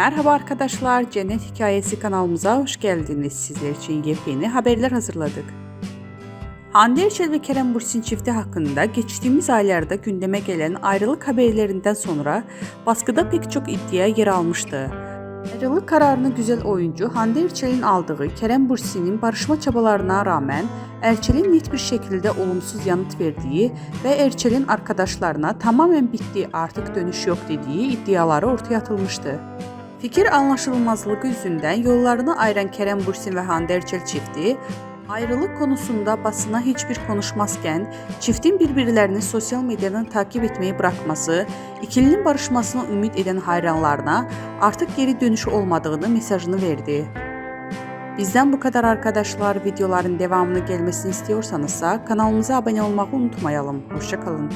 Merhaba arkadaşlar, Cennet Hikayesi kanalımıza hoş geldiniz. Sizler için yepyeni haberler hazırladık. Hande Erçel ve Kerem Bürsin çifti hakkında geçtiğimiz aylarda gündeme gelen ayrılık haberlerinden sonra baskıda pek çok iddia yer almıştı. Ayrılık kararını güzel oyuncu Hande Erçel'in aldığı Kerem Bürsin'in barışma çabalarına rağmen Erçel'in net bir şekilde olumsuz yanıt verdiği ve Erçel'in arkadaşlarına tamamen bitti artık dönüş yok dediği iddiaları ortaya atılmıştı. Fikir anlaşılmazlığı yüzünden yollarını ayıran Kerem Bürsin ve Hande Erçel çifti ayrılık konusunda basına hiçbir konuşmazken çiftin birbirlerini sosyal medyadan takip etmeyi bırakması, ikilinin barışmasına ümit eden hayranlarına artık geri dönüş olmadığını mesajını verdi. Bizden bu kadar arkadaşlar. Videoların devamını gelmesini istiyorsanız kanalımıza abone olmayı unutmayalım. Hoşçakalın.